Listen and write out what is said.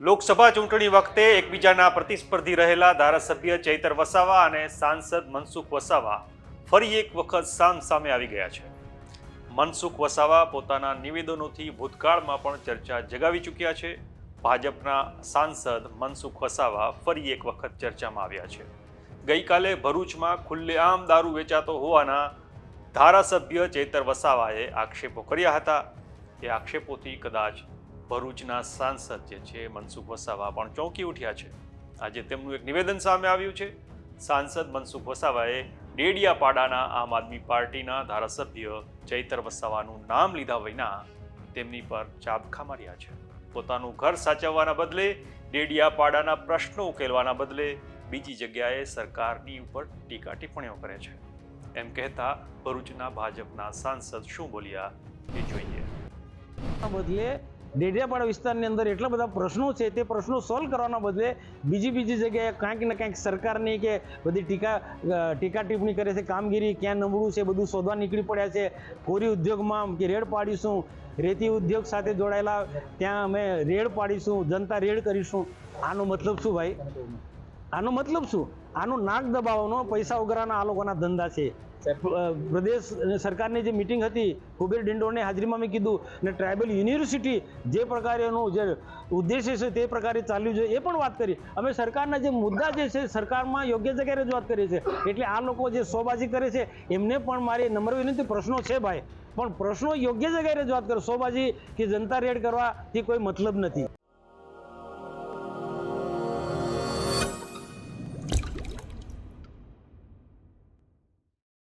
લોકસભા ચૂંટણી વખતે એકબીજાના પ્રતિસ્પર્ધી રહેલા ધારાસભ્ય ચૈતર વસાવા અને સાંસદ મનસુખ વસાવા ફરી એક વખત સામ સામે આવી ગયા છે. મનસુખ વસાવા પોતાના નિવેદનોથી ભૂતકાળમાં પણ ચર્ચા જગાવી ચૂક્યા છે. ભાજપના સાંસદ મનસુખ વસાવા ફરી એક વખત ચર્ચામાં આવ્યા છે. ગઈકાલે ભરૂચમાં ખુલ્લેઆમ દારૂ વેચાતો હોવાના ધારાસભ્ય ચૈતર વસાવાએ આક્ષેપો કર્યા હતા. એ આક્ષેપોથી કદાચ ભરૂચના સાંસદ જે છે, મનસુખ વસાવા પણ ચોંકી ઉઠ્યા છે. આજે તેમનું એક નિવેદન સામે આવ્યું છે. સાંસદ મનસુખ વસાવાએ ડેડિયાપાડાના આમ આદમી પાર્ટીના ધારાસભ્ય ચૈતર વસાવાનું નામ લીધા વિના તેમની પર ચાબખા માર્યા છે. પોતાનું ઘર સાચવવાના બદલે, ડેડિયાપાડાના પ્રશ્નો ઉકેલવાના બદલે બીજી જગ્યાએ સરકારની ઉપર ટીકા ટિપ્પણીઓ કરે છે. એમ કહેતા ભરૂચના ભાજપના સાંસદ શું બોલ્યા એ જોઈએ. બદલે ડેડિયાપાડા વિસ્તારની અંદર એટલા બધા પ્રશ્નો છે, તે પ્રશ્નો સોલ્વ કરવાના બદલે બીજી બીજી જગ્યાએ કાંઈક ને કાંઈક સરકારની કે બધી ટીકા ટીકા ટિપ્પણી કરે છે, કામગીરી ક્યાં નબળું છે, બધું શોધવા નીકળી પડ્યા છે. કોરી ઉદ્યોગમાં કે રેડ પાડીશું, રેતી ઉદ્યોગ સાથે જોડાયેલા, ત્યાં અમે રેડ પાડીશું, જનતા રેડ કરીશું. આનો મતલબ શું ભાઈ? આનો મતલબ શું? આનો નાક દબાવવાનો પૈસા ઉઘરાના આ લોકોના ધંધા છે. પ્રદેશ સરકારની જે મિટિંગ હતી કુબેર ડિંડોરની હાજરીમાં મેં કીધું ને ટ્રાઇબલ યુનિવર્સિટી જે પ્રકારે એનું જે ઉદ્દેશ્ય છે તે પ્રકારે ચાલ્યું છે એ પણ વાત કરી. અમે સરકારના જે મુદ્દા જે છે સરકારમાં યોગ્ય જગ્યાએ રજૂઆત કરી છે એટલે આ લોકો જે સોબાજી કરે છે એમને પણ મારી નમ્ર વિનંતી પ્રશ્નો છે ભાઈ. પણ પ્રશ્નો યોગ્ય જગ્યાએ રજૂઆત કરો. સોબાજી કે જનતા રેડ કરવાથી કોઈ મતલબ નથી.